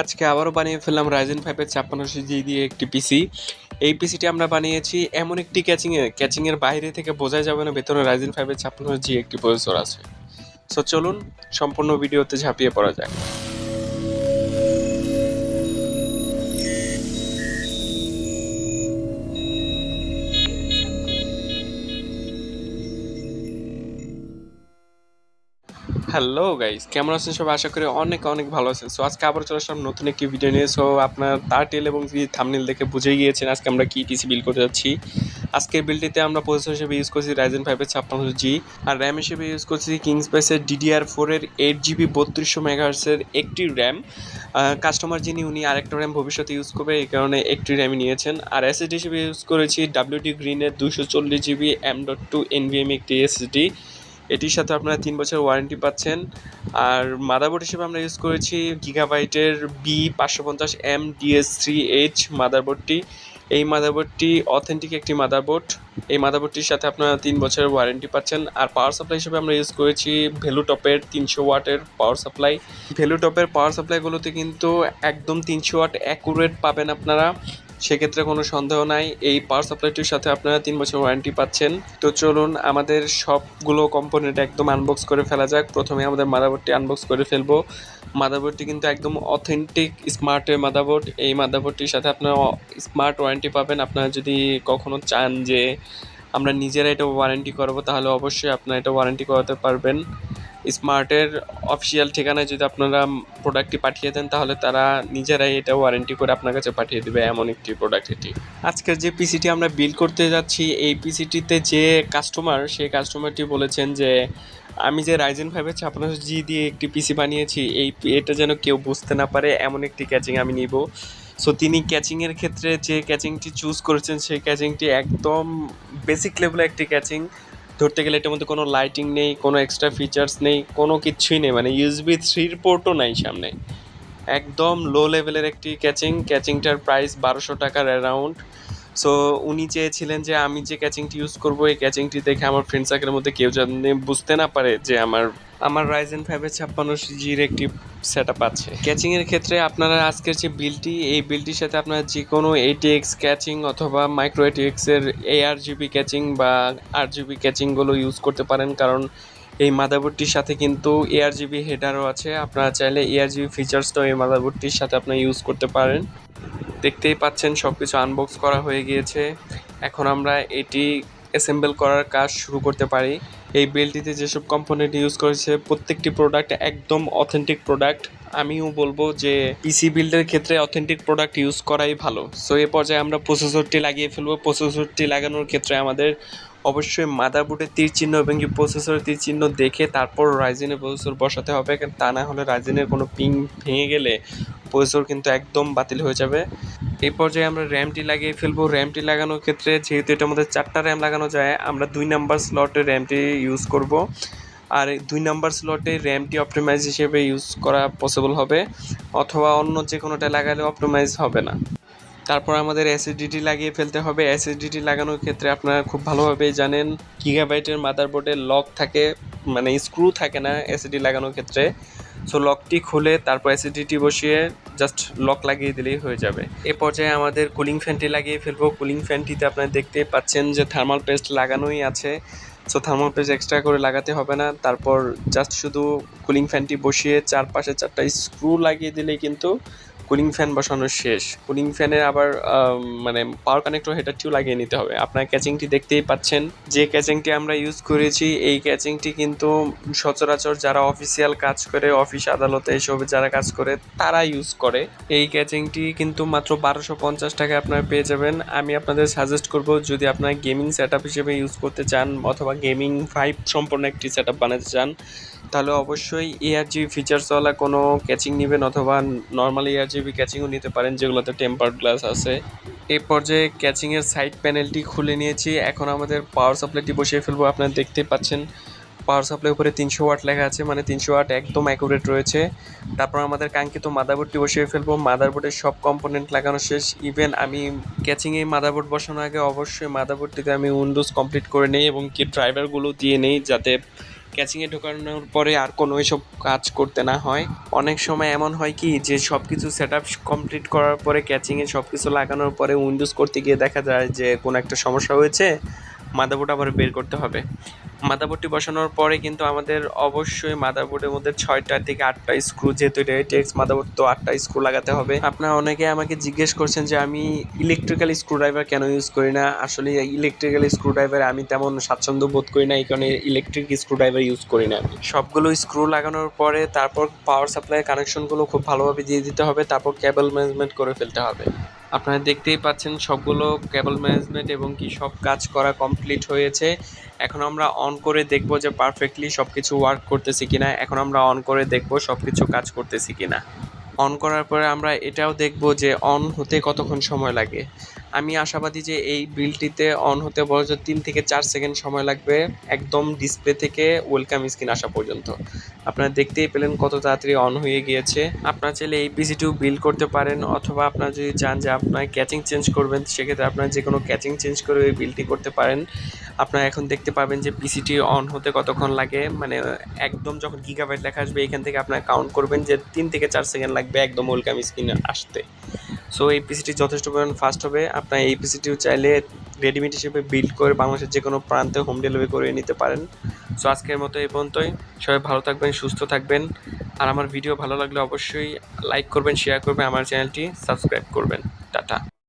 আজকে আবারও বানিয়ে ফেললাম রাইজেন ফাইভের ছাপ্পান্নশো জি দিয়ে একটি পিসি এই পিসিটি আমরা বানিয়েছি এমন একটি ক্যাচিংয়ে ক্যাচিংয়ের বাইরে থেকে বোঝা যাবে না, ভেতরে রাইজেন ফাইভের ছাপ্পান্নশো জি একটি প্রসেসর আছে। সো চলুন সম্পূর্ণ ভিডিওতে ঝাঁপিয়ে পড়া যায় হ্যালো গাইস কেমন আছেন সবাই? আশা করি অনেক অনেক ভালো আছেন। সো আজকে আবার চলে আসলাম নতুন একটি ভিডিও নিয়ে। সো আপনার টাইটেল এবং থামনেল দেখে বুঝে গিয়েছেন আজকে আমরা কি পিসি বিল করতে যাচ্ছি। আজকের বিলটিতে আমরা প্রসেসর হিসেবে ইউজ করছি রাইজেন ফাইভের ছাপ্পান্ন জি আর র্যাম হিসেবে ইউজ করছি কিংস ডিডিআর ফোরের এইট জিবি বত্রিশশো মেগাহার্সের একটি র্যাম কাস্টমার যিনি, উনি আরেকটা র্যাম ভবিষ্যতে ইউজ করবে, এই কারণে একটি র্যামই নিয়েছেন। আর এসএসডি হিসেবে ইউজ করেছি ডাব্লিউডি গ্রিনের দুশো চল্লিশ GB M dot two NVMe একটি এসএসডি এটির সাথে আপনারা তিন বছর ওয়ারেন্টি পাচ্ছেন। আর মাদারবোর্ড হিসেবে আমরা ইউজ করেছি গিগাবাইটের বি পাঁচশো পঞ্চাশ এম ডিএস থ্রি এইচ মাদারবোর্ডটি এই মাদারবোর্ডটি অথেন্টিক একটি মাদারবোর্ড এই মাদারবোর্ডটির সাথে আপনারা তিন বছরের ওয়ারেন্টি পাচ্ছেন। আর পাওয়ার সাপ্লাই হিসেবে আমরা ইউজ করেছি ভ্যালুটপের তিনশো ওয়াটের পাওয়ার সাপ্লাই ভ্যালুটপের পাওয়ার সাপ্লাইগুলোতে কিন্তু একদম তিনশো ওয়াট অ্যাকুরেট পাবেন আপনারা। সেক্ষেত্রে কোনো সন্দেহ নাই। এই পাওয়ার সাপ্লাইটির সাথে আপনারা তিন বছর ওয়ারেন্টি পাচ্ছেন। তো চলুন আমাদের সবগুলো কম্পোনেন্ট একদম আনবক্স করে ফেলা যাক। প্রথমে আমাদের মাদারবোর্ডটি আনবক্স করে ফেলব। মাদারবোর্ডটি কিন্তু একদম অথেন্টিক স্মার্টের মাদাবোর্ড এই মাদারবোর্ডটির সাথে আপনারা স্মার্ট ওয়ারেন্টি পাবেন। আপনারা যদি কখনো চান যে আমরা নিজেরা এটা ওয়ারেন্টি করব, তাহলে অবশ্যই আপনারা এটা ওয়ারেন্টি করাতে পারবেন। স্মার্টের অফিসিয়াল ঠিকানায় যদি আপনারা প্রোডাক্টটি পাঠিয়ে দেন, তাহলে তারা নিজেরাই এটা ওয়ারেন্টি করে আপনার কাছে পাঠিয়ে দেবে এমন একটি প্রোডাক্ট এটি। আজকের যে পিসিটি আমরা বিল করতে যাচ্ছি, এই পিসিটিতে যে কাস্টমার সেই কাস্টমারটি বলেছেন যে, আমি যে রাইজেন ফাইভের ছাপ্পান্ন জি দিয়ে একটি পিসি বানিয়েছি, এই এটা যেন কেউ বুঝতে না পারে, এমন একটি ক্যাচিং আমি নিব। সো তিনি ক্যাচিংয়ের ক্ষেত্রে যে ক্যাচিংটি চুজ করেছেন, সেই ক্যাচিংটি একদম বেসিক লেভেলের একটি ক্যাচিং ধরতে গেলে এটার মধ্যে কোনো লাইটিং নেই, কোনো এক্সট্রা ফিচার্স নেই, কোনো কিছুই নেই। মানে ইউএসবি থ্রির পোর্টও নাই সামনে। একদম লো লেভেলের একটি ক্যাচিং ক্যাচিংটার প্রাইস বারোশো টাকার অ্যারাউন্ড সো উনি চেয়েছিলেন যে আমি যে ক্যাচিংটি ইউজ করব, এই ক্যাচিংটি দেখে আমার ফ্রেন্ড সার্কেলের মধ্যে কেউ যেন বুঝতে না পারে যে আমার আমার রাইজেন ফাইভের ছাপ্পান্ন জির একটি সেট আপ আছে ক্যাচিংয়ের ক্ষেত্রে আপনারা আজকের যে বিলটি এই বিলটির সাথে আপনারা যে কোনো এটিএক্স ক্যাচিং অথবা মাইক্রো এটিএক্সের এআর জিবি ক্যাচিং বা আর জিবি ক্যাচিংগুলো ইউজ করতে পারেন। কারণ এই মাদারবোর্ডটির সাথে কিন্তু এআর জিবি হেডারও আছে। আপনারা চাইলে এআর জিবি ফিচার্সটাও এই মাদারবোর্ডটির সাথে আপনারা ইউজ করতে পারেন। দেখতেই পাচ্ছেন সব কিছু আনবক্স করা হয়ে গিয়েছে। এখন আমরা এটি অ্যাসেম্বল করার কাজ শুরু করতে পারি। এই বেলটিতে যেসব কম্পোনেন্ট ইউজ করেছে, প্রত্যেকটি প্রোডাক্ট একদম অথেন্টিক প্রোডাক্ট আমিও বলব যে পিসি বিল্ডের ক্ষেত্রে অথেন্টিক প্রোডাক্ট ইউজ করাই ভালো। সো এ পর্যায়ে আমরা প্রসেসরটি লাগিয়ে ফেলব। প্রসেসরটি লাগানোর ক্ষেত্রে আমাদের অবশ্যই মাদারবোর্ডের তীর চিহ্ন এবং কি প্রসেসরের তীর চিহ্ন দেখে তারপর রাইজেনের প্রসেসর বসাতে হবে। তা না হলে রাইজেনের কোনো পিং ভেঙে গেলে প্রসেসর কিন্তু একদম বাতিল হয়ে যাবে। এই পর্যায়ে আমরা র্যামটি লাগিয়ে ফেলব। র্যামটি লাগানোর ক্ষেত্রে যেহেতু এটার মধ্যে চারটা র্যাম লাগানো যায়, আমরা দুই নাম্বার স্লটে র্যামটি ইউজ করব। আর দুই নাম্বার স্লটে র্যামটি অপটিমাইজ হিসেবে ইউজ করা পসিবল হবে, অথবা অন্য যে কোনোটা লাগালে অপটিমাইজ হবে না। তারপর আমাদের এসএসডিটি লাগিয়ে ফেলতে হবে। এসএসডিটি লাগানোর ক্ষেত্রে আপনারা খুব ভালোভাবেই জানেন গিগাবাইটের মাদারবোর্ডে লক থাকে মানে স্ক্রু থাকে না এসএসডি লাগানোর ক্ষেত্রে। সো লকটি খুলে তারপর এসএসডিটি বসিয়ে জাস্ট লক লাগিয়ে দিলেই হয়ে যাবে। এ পর্যায়ে আমাদের কুলিং ফ্যানটি লাগিয়ে ফেলব। কুলিং ফ্যানটিতে আপনারা দেখতে পাচ্ছেন যে থার্মাল পেস্ট লাগানোই আছে। সো থার্মাল পেস্ট এক্সট্রা করে লাগাতে হবে না। তারপর জাস্ট শুধু কুলিং ফ্যানটি বসিয়ে চারপাশে চারটা স্ক্রু লাগিয়ে দিলেই কিন্তু কুলিং ফ্যান বসানো শেষ। কুলিং ফ্যানের আবার মানে পাওয়ার কানেক্টর হেটারটিও লাগিয়ে নিতে হবে। আপনার ক্যাচিংটি দেখতেই পাচ্ছেন। যে ক্যাচিংটি আমরা ইউজ করেছি, এই ক্যাচিংটি কিন্তু সচরাচর যারা অফিসিয়াল কাজ করে অফিস আদালতে এসব যারা কাজ করে, তারা ইউজ করে। এই ক্যাচিংটি কিন্তু মাত্র বারোশো পঞ্চাশ টাকায় আপনারা পেয়ে যাবেন। আমি আপনাদের সাজেস্ট করব, যদি আপনারা গেমিং সেট হিসেবে ইউজ করতে চান, অথবা গেমিং ফাইভ সম্পন্ন একটি সেট বানাতে চান, তাহলে অবশ্যই এআরজি ফিচার্সওয়ালা কোনো ক্যাচিং নেবেন, অথবা নর্মাল এআর জিবি ক্যাচিংও নিতে পারেন, যেগুলোতে টেম্পার্ড গ্লাস আছে। এই পর্যায়ে ক্যাচিংয়ের সাইড প্যানেলটি খুলে নিয়েছি। এখন আমাদের পাওয়ার সাপ্লাইটি বসিয়ে ফেলব, আপনারা দেখতে পাচ্ছেন। পাওয়ার সাপ্লাই উপরে তিনশো ওয়াট লেখা আছে মানে তিনশো ওয়াট একদম অ্যাকুরেট রয়েছে। তারপর আমাদের কাঙ্ক্ষিত মাদারবোর্ডটি বসিয়ে ফেলব। মাদারবোর্ডের সব কম্পোনেন্ট লাগানো শেষ। ইভেন আমি ক্যাচিংয়ে মাদারবোর্ড বসানোর আগে অবশ্যই মাদারবোর্ডটিতে আমি উইন্ডোজ কমপ্লিট করে নিই এবং কি ড্রাইভারগুলো দিয়ে নেই, যাতে ক্যাচিংয়ে ঢোকানোর পরে আর কোনো এসব কাজ করতে না হয়। অনেক সময় এমন হয় কি যে সব কিছু সেট আপ কমপ্লিট করার পরে ক্যাচিংয়ে সব কিছু লাগানোর পরে উইন্ডোজ করতে গিয়ে দেখা যায় যে কোনো একটা সমস্যা হয়েছে মাদাবোর্ড আবার বের করতে হবে। মাদারবোর্ডটি বসানোর পরে কিন্তু আমাদের অবশ্যই মাদারবোর্ডের মধ্যে ছয়টা থেকে আটটা স্ক্রু যেহেতু এটা টেক্স মাদারবোর্ড, তো আটটা স্ক্রু লাগাতে হবে। আপনারা অনেকে আমাকে জিজ্ঞেস করছেন যে আমি ইলেকট্রিক্যাল স্ক্রুড্রাইভার কেন ইউজ করি না? আসলে ইলেকট্রিক্যাল স্ক্রুড্রাইভার আমি তেমন স্বাচ্ছন্দ্য বোধ করি না, এই কারণে ইলেকট্রিক স্ক্রুড্রাইভার ইউজ করি না সবগুলো স্ক্রু লাগানোর পরে তারপর পাওয়ার সাপ্লাই কানেকশনগুলো খুব ভালোভাবে দিয়ে দিতে হবে, তারপর কেবল ম্যানেজমেন্ট করে ফেলতে হবে। আপনারা দেখতেই পাচ্ছেন সবগুলো কেবল ম্যানেজমেন্ট এবং কি সব কাজ করা কমপ্লিট হয়েছে। এখন আমরা অন করে দেখব যে পারফেক্টলি সব কিছু ওয়ার্ক করতেছি কিনা, এখন আমরা অন করে দেখব সব কিছু কাজ করতেছি কিনা। অন করার পরে আমরা এটাও দেখব যে অন হতে কতক্ষণ সময় লাগে। আমি আশাবাদী যে এই বিলটিতে অন হতে বড় তিন থেকে চার সেকেন্ড সময় লাগবে একদম ডিসপ্লে থেকে ওয়েলকাম স্ক্রিন আসা পর্যন্ত। আপনারা দেখতেই পেলেন কত তাড়াতাড়ি অন হয়ে গিয়েছে। আপনারা চাইলে এই পিসিটিও বিল করতে পারেন অথবা আপনারা যদি চান যে আপনার ক্যাচিং চেঞ্জ করবেন, সেক্ষেত্রে আপনারা যে কোনো ক্যাচিং চেঞ্জ করে ওই বিলটি করতে পারেন। আপনারা এখন দেখতে পাবেন যে পিসিটি অন হতে কতক্ষণ লাগে। মানে একদম যখন গিগাবাইট লেখা আসবে, এখান থেকে আপনারা কাউন্ট করবেন যে তিন থেকে চার সেকেন্ড লাগবে একদম ওয়েলকাম স্ক্রিনে আসতে। সো এই পিসিটি যথেষ্ট পরিমাণ ফাস্ট হবে। আপনার এই পিসিটিও চাইলে রেডিমেড হিসেবে বিল্ড করে বাংলাদেশের যে কোনো প্রান্তে হোম ডেলিভারি করে নিতে পারেন। সো আজকের মতো এই পর্যন্তই। সবাই ভালো থাকবেন, সুস্থ থাকবেন। আর আমার ভিডিও ভালো লাগলে অবশ্যই লাইক করবেন শেয়ার করবেন, আমার চ্যানেলটি সাবস্ক্রাইব করবেন। টাটা।